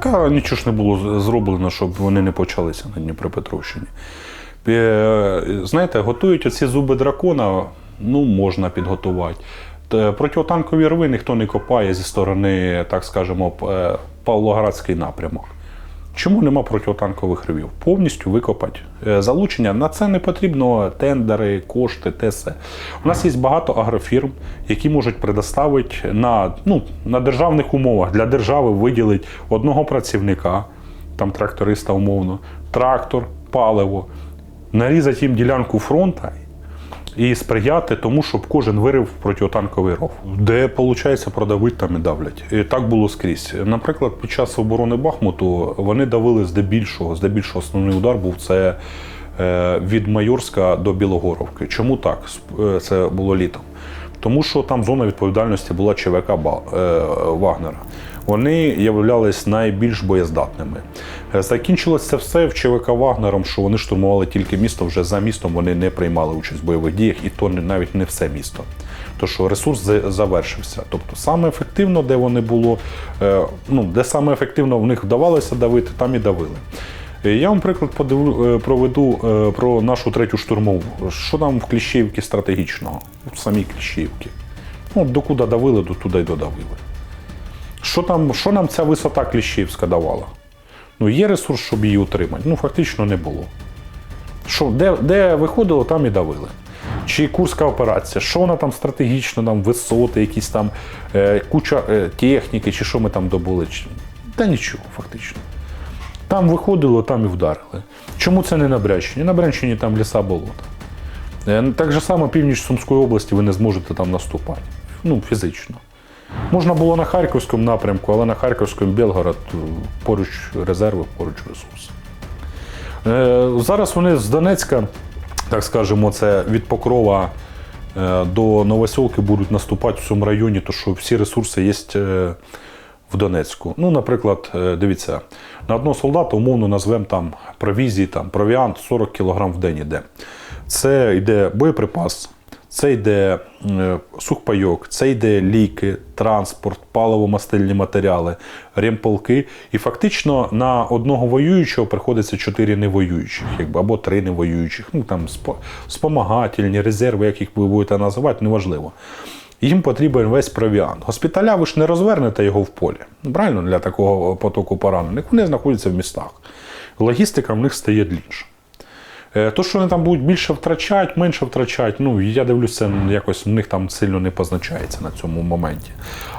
Так, а нічого ж не було зроблено, щоб вони не почалися на Дніпропетровщині. Е, Знаєте, готують оці зуби дракона, ну, можна підготувати. Противотанкові рви ніхто не копає зі сторони, так скажемо, е, Павлоградський напрямок. Чому нема протитанкових рвів? Повністю викопати. Е, Залучення на це не потрібно тендери, кошти, те все. У нас є багато агрофірм, які можуть предоставити на, ну, на державних умовах для держави виділити одного працівника, там тракториста умовно, трактор, паливо, нарізати їм ділянку фронта і сприяти тому, щоб кожен вирив протитанковий ров. Де виходить продавити, там і давлять. І так було скрізь. Наприклад, під час оборони Бахмуту вони давили здебільшого, здебільшого основний удар був це е, від Майорська до Білогоровки. Чому так? Е, Це було літом. Тому що там зона відповідальності була ЧВК е, Вагнера. Вони являлись найбільш боєздатними. Е, Закінчилось це все в ЧВК Вагнером, що вони штурмували тільки місто. Вже за містом вони не приймали участь в бойових діях, і то навіть не все місто. То що ресурс завершився. Тобто саме ефективно, де вони було, е, ну де саме ефективно в них вдавалося давити, там і давили. Е, Я вам приклад подивлю, е, проведу про нашу третю штурмову. Що там в Кліщівці стратегічного? В самій Кліщівці. Ну, докуди давили, до туди й додавили. Що, там, що нам ця висота Кліщівська давала? Ну, є ресурс, щоб її утримати? Ну, фактично не було. Що, де, де виходило, там і давили. Чи Курська операція, що вона там стратегічно, там висоти, якісь там е, куча е, техніки, чи що ми там добули? Чи... Та нічого, фактично. Там виходило, там і вдарили. Чому це не на Брянщині? На Брянщині там ліса болота. Е, Так же само північ Сумської області ви не зможете там наступати. Ну, фізично. Можна було на Харківському напрямку, але на Харківському Білгород е, поруч резерви, поруч ресурси. Е, Зараз вони з Донецька, так скажемо, це від Покрова е, до Новосілки будуть наступати в цьому районі, то що всі ресурси є в Донецьку. Ну, наприклад, дивіться, на одного солдата умовно назвемо там провізії, там, провіант 40 кг в день іде. Це йде боєприпас, це йде е, сухпайок, це йде ліки, транспорт, паливо-мастильні матеріали, ремполки. І фактично на одного воюючого приходиться чотири невоюючих, якби, або три невоюючих. Ну там спомагательні, резерви, як їх ви будете називати, неважливо. Їм потрібен весь провіант. Госпіталя ви ж не розвернете його в полі. Ну, Правильно, для такого потоку поранених. Вони знаходяться в містах. Логістика в них стає длінша. Е, То, що вони там будуть більше втрачати, менше втрачати, ну я дивлюся, якось в них там сильно не позначається на цьому моменті.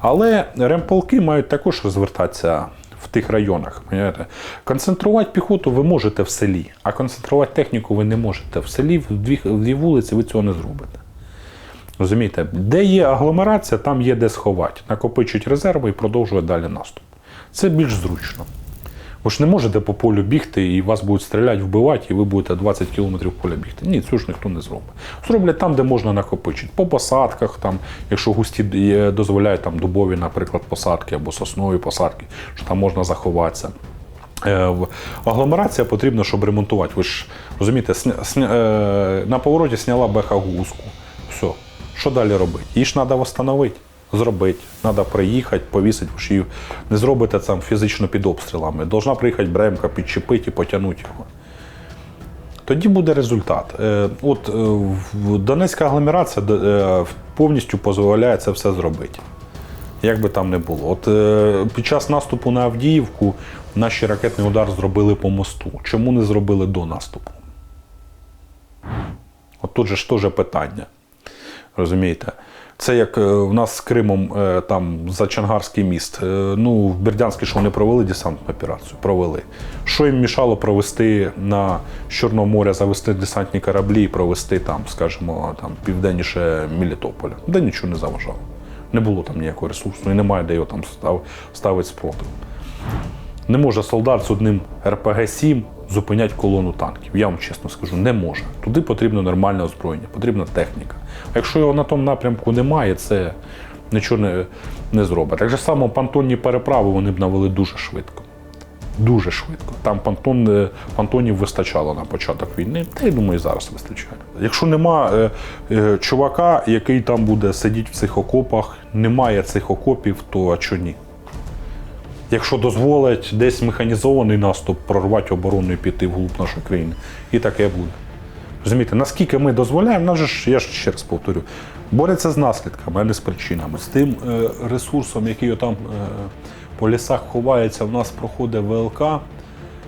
Але ремполки мають також розвертатися в тих районах. Понимаєте? Концентрувати піхоту ви можете в селі, а концентрувати техніку ви не можете. В селі в дві, в дві вулиці ви цього не зробите. Розумієте, де є агломерація, там є де сховати. Накопичують резерви і продовжують далі наступ. Це більш зручно. Ви ж не можете по полю бігти, і вас будуть стріляти, вбивати, і ви будете 20 кілометрів поля бігти. Ні, цього ж ніхто не зробить. Зроблять там, де можна накопичити. По посадках, там, якщо густі дозволяють там дубові, наприклад, посадки або соснові посадки, що там можна заховатися. Е, в- Агломерація потрібна, щоб ремонтувати. Ви ж розумієте, сня, сня, е, на повороті зняла беха гуску. Все. Що далі робити? Її треба встановити, зробити. Треба приїхати, повісити, ж її не зробите там фізично під обстрілами. Должна приїхати бремка, підчепити і потягнути його. Тоді буде результат. Е, От е, Донецька агломерація е, повністю дозволяє це все зробити. Як би там не було. От під час наступу на Авдіївку наші ракетний удар зробили по мосту. Чому не зробили до наступу? От тут же ж теж питання. Розумієте? Це як е, в нас з Кримом е, там за Чангарський міст. Е, Ну, в Бердянській що вони провели десантну операцію? Провели. Що їм мішало провести на Чорного моря, завести десантні кораблі і провести там, скажімо, там південніше Мелітополя? Де нічого не заважало. Не було там ніякого ресурсу і немає де його там став, ставити спротив. Не може солдат з одним РПГ-7 зупиняти колону танків. Я вам чесно скажу, не може. Туди потрібно нормальне озброєння, потрібна техніка. А якщо його на тому напрямку немає, це нічого не, не зробить. Так же само понтонні переправи вони б навели дуже швидко. Дуже швидко. Там понтон, е, понтонів вистачало на початок війни, та я думаю, і зараз вистачає. Якщо нема е, е, чувака, який там буде сидіти в цих окопах, немає цих окопів, то а чого ні? Якщо дозволять десь механізований наступ прорвати оборону і піти вглуб нашої країни. І таке буде. Розумієте, наскільки ми дозволяємо, нас же ж, я ж ще раз повторю, борються з наслідками, а не з причинами. З тим е, ресурсом, який там е, по лісах ховається, в нас проходить ВЛК,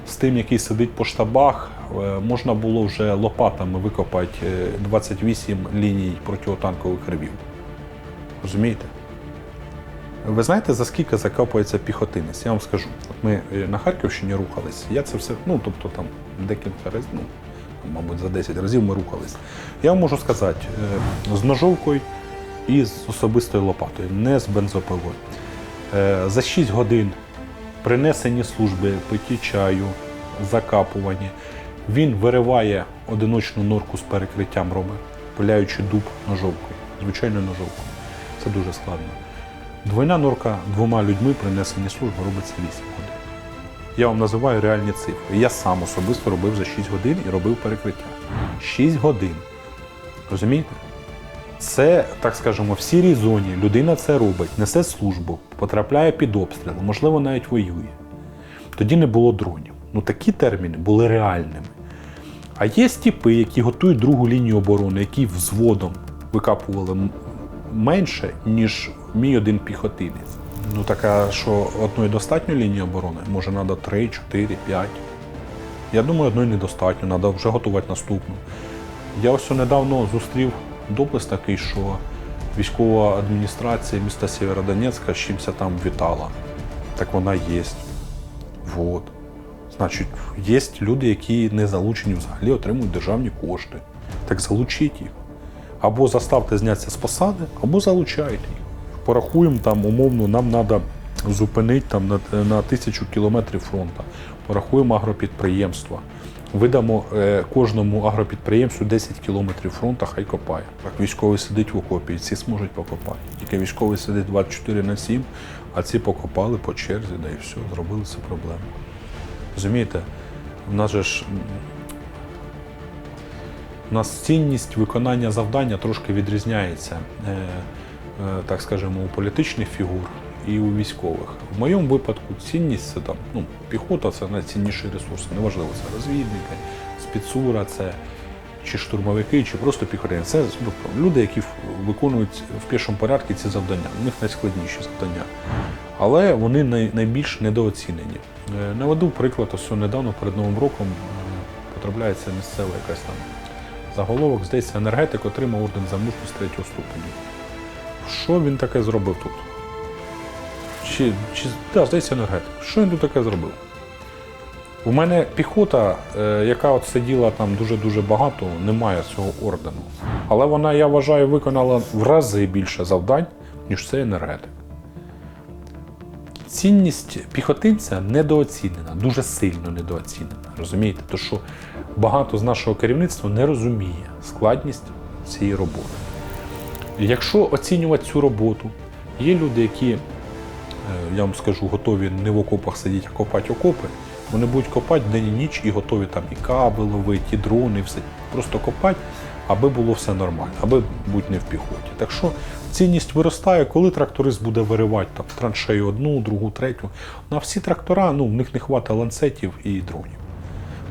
з тим, який сидить по штабах, е, можна було вже лопатами викопати е, 28 ліній протитанкових рвів. Розумієте? Ви знаєте, за скільки закопується піхотинець? Я вам скажу. От ми е, на Харківщині рухались. Я це все, ну тобто там декілька разів, ну, мабуть, за 10 разів ми рухались. Я вам можу сказати, е, з ножовкою і з особистою лопатою, не з бензопилою. Е, За 6 годин принесені служби, питті чаю, закапувані. Він вириває одиночну норку з перекриттям робить, пиляючи дуб ножовкою, звичайною ножовкою. Це дуже складно. Двойна норка двома людьми принесені служби робиться 8 годин. Я вам називаю реальні цифри. Я сам особисто робив за 6 годин і робив перекриття. 6 годин. Розумієте? Це, так скажемо, в сірій зоні людина це робить, несе службу, потрапляє під обстріл, можливо, навіть воює. Тоді не було дронів. Ну такі терміни були реальними. А є типи, які готують другу лінію оборони, які взводом викапували менше, ніж мій один піхотинець. Ну така, що одної достатньо лінії оборони, може треба 3, 4, 5. Я думаю, одної недостатньо, треба вже готувати наступну. Я ось недавно зустрів допис такий, що військова адміністрація міста Сєвєродонецька з чимся там вітала. Так вона є. Вот. Значить, є люди, які не залучені взагалі, отримують державні кошти. Так залучіть їх. Або заставте знятися з посади, або залучайте їх. Порахуємо там, умовно, нам треба зупинити там на, на тисячу кілометрів фронту. Порахуємо агропідприємства. Видамо е, кожному агропідприємству 10 кілометрів фронту, хай копає. Так військовий сидить в окопі, і ці зможуть покопати. Тільки військовий сидить 24 на 7, а ці покопали по черзі, да і все, зробили це проблему. Розумієте, в нас же ж у нас цінність виконання завдання трошки відрізняється, е, е, так скажемо, у політичних фігур і у військових. В моєму випадку цінність це там, ну, піхота це найцінніший ресурс. Неважливо, це розвідники, спецура, це чи штурмовики, чи просто піхотинці. Це ну, люди, які виконують в пішому порядку ці завдання. У них найскладніші завдання. Але вони най, найбільш недооцінені. Е, Наведу приклад, ось недавно перед Новим роком потрапляється місцева якась там заголовок, здається, енергетик отримав орден за мужність третього ступеня. Що він таке зробив тут? Чи, чи да, здається, енергетик. Що він тут таке зробив? У мене піхота, е, яка от сиділа там дуже-дуже багато, не має цього ордену. Але вона, я вважаю, виконала в рази більше завдань, ніж цей енергетик. Цінність піхотинця недооцінена, дуже сильно недооцінена. Розумієте? То що багато з нашого керівництва не розуміє складність цієї роботи. Якщо оцінювати цю роботу, є люди, які, е, я вам скажу, готові не в окопах сидіти, а копати окопи, вони будуть копати день і ніч і готові там і каби ловити, і дрони, і все. Просто копати, аби було все нормально, аби бути не в піхоті. Так що цінність виростає, коли тракторист буде виривати там траншею одну, другу, третю. На всі трактора ну, в них не вистачить ланцетів і дронів.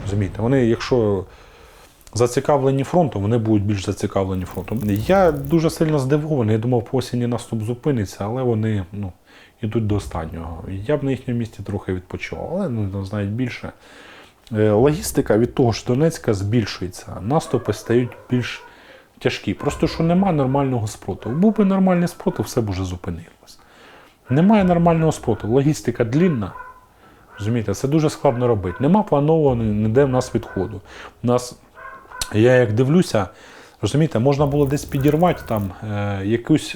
Розумієте, вони, якщо зацікавлені фронтом, вони будуть більш зацікавлені фронтом. Я дуже сильно здивований. Я думав, по осені наступ зупиниться, але вони ну, йдуть до останнього. Я б на їхньому місці трохи відпочивав, але ну, знають більше. Е, Логістика від того ж Донецька збільшується, наступи стають більш тяжкі. Просто що нема нормального спротиву. Був би нормальний спротив, все б уже зупинилось. Немає нормального спротиву. Логістика длінна. Розумієте, це дуже складно робити. Нема планованого ніде в нас відходу. У нас, я як дивлюся, розумієте, можна було десь підірвати там е, якусь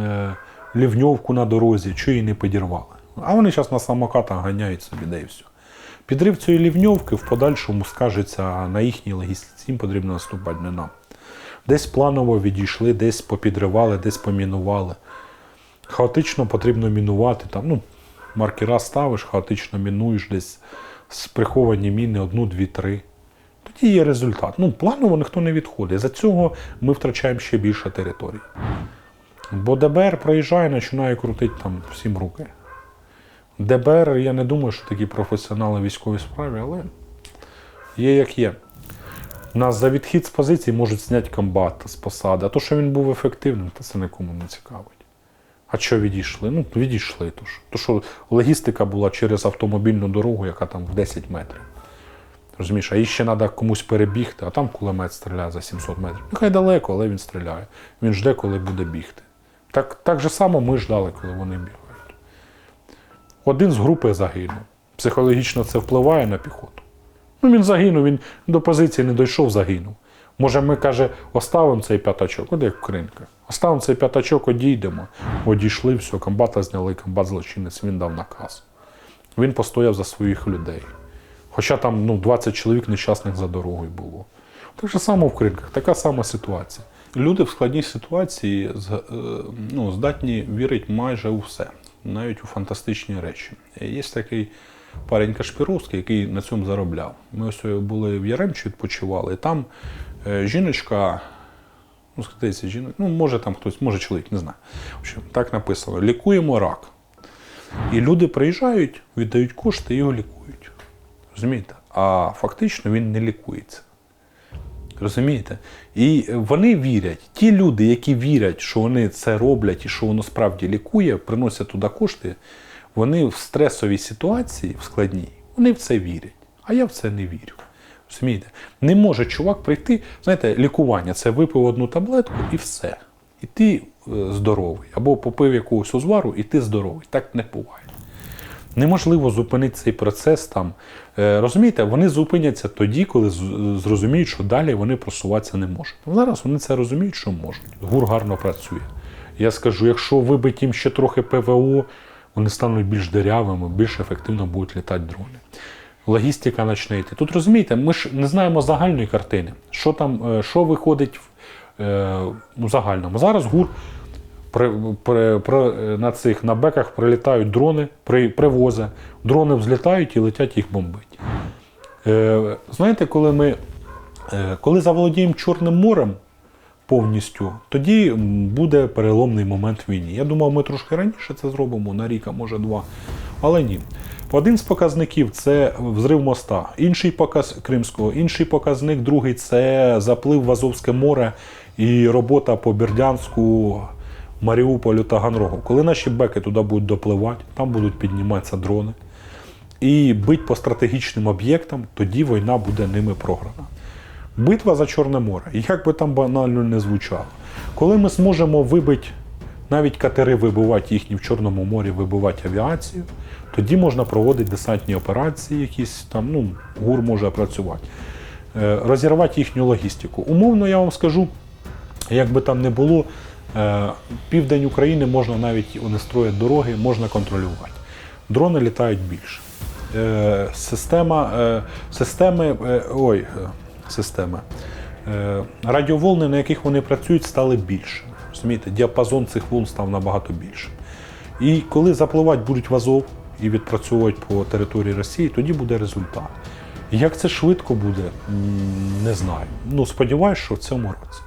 е, лівньовку на дорозі, що її не підірвали. А вони зараз на самокатах ганяють собі, де і все. Підрив цієї лівньовки в подальшому скажеться на їхній логістиці. Їм потрібно наступати не нам. Десь планово відійшли, десь попідривали, десь помінували. Хаотично потрібно мінувати. Там, ну, маркера ставиш, хаотично мінуєш десь приховані міни одну, дві, три. Тоді є результат. Ну, планово ніхто не відходить. За цього ми втрачаємо ще більше територій. Бо ДБР проїжджає, починає крутити там всім руки. ДБР, я не думаю, що такі професіонали військовій справі, але є як є. Нас за відхід з позиції можуть зняти комбат з посади. А то, що він був ефективним, то це нікому не цікавить. А що відійшли? Ну, відійшли. То що, то, що логістика була через автомобільну дорогу, яка там в 10 метрів. Розумієш, а їй ще треба комусь перебігти, а там кулемет стріляє за 700 метрів. Нехай далеко, але він стріляє. Він жде, коли буде бігти. Так, так же само ми ждали, коли вони бігають. Один з групи загинув. Психологічно це впливає на піхоту. Ну, він загинув, він до позиції не дійшов, загинув. Може, ми, каже, оставимо цей п'ятачок, от як кринка. Оставимо цей п'ятачок, одійдемо. Одійшли, все, комбата зняли, комбат злочинець, він дав наказ. Він постояв за своїх людей. Хоча там ну, 20 чоловік нещасних за дорогою було. Так же само в кринках, така сама ситуація. Люди в складній ситуації е, ну, здатні вірити майже у все, навіть у фантастичні речі. Є такий парень Кашпіровський, який на цьому заробляв. Ми ось були в Яремчі, відпочивали, і там е, жіночка, ну, здається, жіночка, ну, може там хтось, може чоловік, не знаю. Общем, так написано: лікуємо рак. І люди приїжджають, віддають кошти і його лікують. Розумієте? А фактично він не лікується. Розумієте? І вони вірять, ті люди, які вірять, що вони це роблять і що воно справді лікує, приносять туди кошти, вони в стресовій ситуації, в складній, вони в це вірять. А я в це не вірю. Розумієте? Не може чувак прийти, знаєте, лікування це випив одну таблетку і все. І ти е, здоровий. Або попив якогось узвару, і ти здоровий. Так не буває. Неможливо зупинити цей процес там. Е, Розумієте, вони зупиняться тоді, коли зрозуміють, що далі вони просуватися не можуть. Зараз вони це розуміють, що можуть. ГУР гарно працює. Я скажу, якщо вибить їм ще трохи ПВО, вони стануть більш дерявими, більш ефективно будуть літати дрони. Логістика почне йти. Тут розумієте, ми ж не знаємо загальної картини, що там, е, що виходить е, ну, загальному. Зараз ГУР при, при, при, на цих на беках прилітають дрони, при, привозять, дрони взлітають і летять їх бомбить. Е, знаєте, коли ми коли заволодіємо Чорним морем повністю, тоді буде переломний момент в війні. Я думав, ми трошки раніше це зробимо, на рік, а може два. Але ні. Один з показників це взрив моста, інший показ Кримського, інший показник, другий це заплив в Азовське море і робота по Бердянську, Маріуполю та Ганрогу. Коли наші беки туди будуть допливати, там будуть підніматися дрони і бить по стратегічним об'єктам, тоді війна буде ними програна. Битва за Чорне море, як би там банально не звучало. Коли ми зможемо вибити, навіть катери вибивати їхні в Чорному морі, вибивати авіацію, тоді можна проводити десантні операції, якісь там, ну, ГУР може працювати, Е, розірвати їхню логістику. Умовно, я вам скажу, як би там не було, е, південь України можна навіть вони строять дороги, можна контролювати. Дрони літають більше. Е, Система, системи, ой, системи. Е, Радіоволни, на яких вони працюють, стали більше. Розумієте, діапазон цих волн став набагато більше. І коли запливати будуть в Азов і відпрацьовувати по території Росії, тоді буде результат. Як це швидко буде, не знаю. Ну, сподіваюся, що в цьому році.